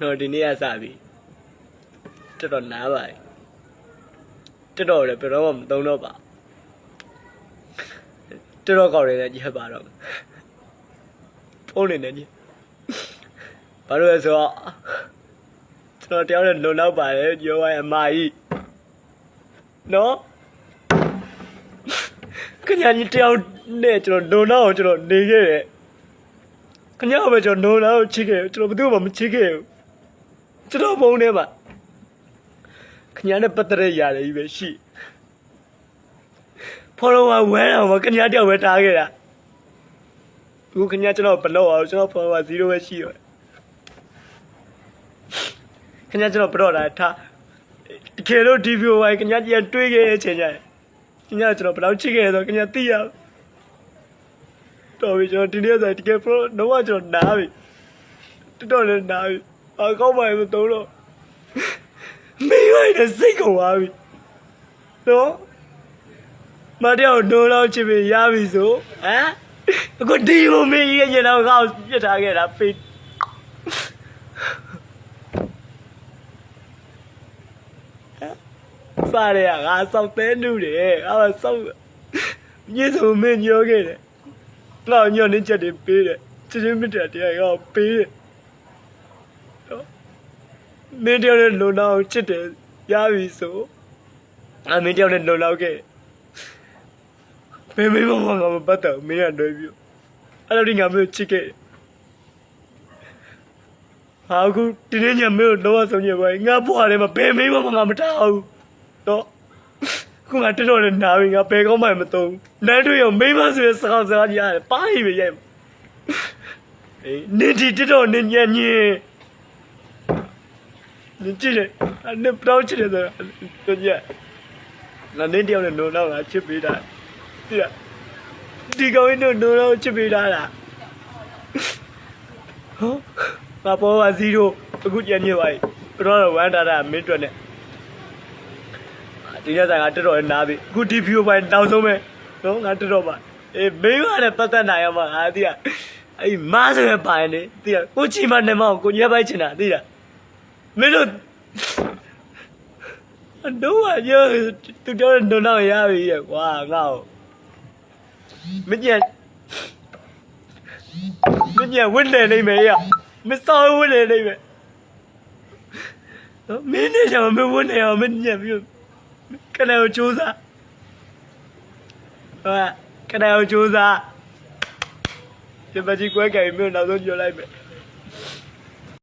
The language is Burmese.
ကျွန်တော်ဒီနေ့ကစပြီတော်တော်နားပါတော်တော်လည်းဘယ်တော့မှမသုံးတော့ပါတော်တော်ကောက်နေတဲ့ညက်ပါတော့ဖုန်းနေနေညက်ဘာလို့လဲဆိုတော့ကျွန်တော်တယောက်နဲ့လုံလောက်ပါတယ်ပြောရရင်အမကြီးနော်ခညာကြီးတယောက်နဲ့ကျွန်တော်လုံလောက်အောင်ကျွန်တော်နေခဲ့တယ်ခညာပဲကျွန်တော်လုံလောက်ချစ်ခဲ့ကျွန်တော်ဘယ်သူမှမချစ်ခဲ့ဘူး ကျွန်တော်ဘုံထဲမှာခညာနဲ့ပတ်သက်တဲ့ຢာတွေကြီးပဲရှိဖော်လို့ဝဲတော့မခညာတယောက်ပဲတားခဲ့တာအခုခညာကျွန်တော်ဘလို့အောင်ကျွန်တော်ဖော်လို့0ပဲရှိရောခညာကျွန်တော်ဘလို့တာထားတကယ်လို့ဒီဗီဒီယိုဝိုင်ခညာကြီးတွေးခဲ့တဲ့အချိန်ကျရင်ခညာကျွန်တော်ဘယ်လောက်ချစ်ခဲ့ရဆိုခညာသိရအောင်တော်ပြီကျွန်တော်ဒီနေ့ဆိုတကယ် pro တော့ကျွန်တော်နားပြီတော်တော်လည်းနားပြီ အကောင်းပါမသုံးတော့မေးလိုက်တဲ့စိတ်ကုန်သွားပြီနော်မတရားဒိုးလောက်ချစ်ပြီးရပြီဆိုဟမ်အခုဒီလိုမေးရရင်တော့ကောက်ပြစ်ထားခဲ့တာဖေးစားရငါစောက်သေးနုတယ်ငါစောက်ညစ်စုံမင်းညောခဲ့တယ်ငါညောနေချက်တွေပေးတယ်ချစ်ချင်းမြတ်တဲ့တရားကပေးတယ် နော်မင်းတယောက်နဲ့လုံလောက်ချစ်တယ်ရပြီဆိုအမင်းတယောက်နဲ့လုံလောက်ခဲ့ဘယ်မေးမမငါမပတ်တော့မင်းကလွယ်ပြီအဲ့လိုဒီငါမျိုးချစ်ခဲ့ဟာအခုဒီနေ့ညမင်းတို့တော့ဆုံးညပဲငါဘွားထဲမှာဘယ်မေးမငါမထားဘူးတော့ခုငါတက်တော့လည်းနာပြီငါဘယ်ကောင်းမှမသုံးနန်းတွေ့ရောမိမဆိုတဲ့စကားစကားကြီးရတယ်ပါရီပဲရိုက်အေးနင်ဒီတက်တော့နင်ညံ့ညင်နင် ကြည့်တယ်အနင်ပြောင်းချစ်တယ်ဆိုတော့ညငါနင်းတယောက်နဲ့နိုးတော့ငါချစ်ပေးတာတိရဒီကောင်ကြီးတို့နိုးတော့ချစ်ပေးတာလားဟောငါပေါ်ပါ0အခုကြံ့ညစ်ပါပြီဘရောတော့1တာတာမင်းတွက်နဲ့ဒီနေ့ဆိုင်ကတက်တော်နားပြီအခုဒီ view ပိုင်းတောင်းဆုံးပဲနော်ငါတက်တော်ပါအေးမင်းကလည်းပတ်သက်နိုင်ရမှာငါသိရအဲ့မားဆိုရပိုင်နေသိရကိုချီမနေမအောင်ကိုညက်ပိုက်ချင်တာသိရမင်းတို့အတော့အရော သူတို့ဒုံတော့ရပြီရကွာငါ့ကိုမညက်မညက်ဝင်းနေနေမယ်ရမစောဝင်းနေနေမယ်နော်မင်းနဲ့ကြောင့်မဝင်းနေအောင်မညက်ပြီးကနအောင်စူးစားဟာကန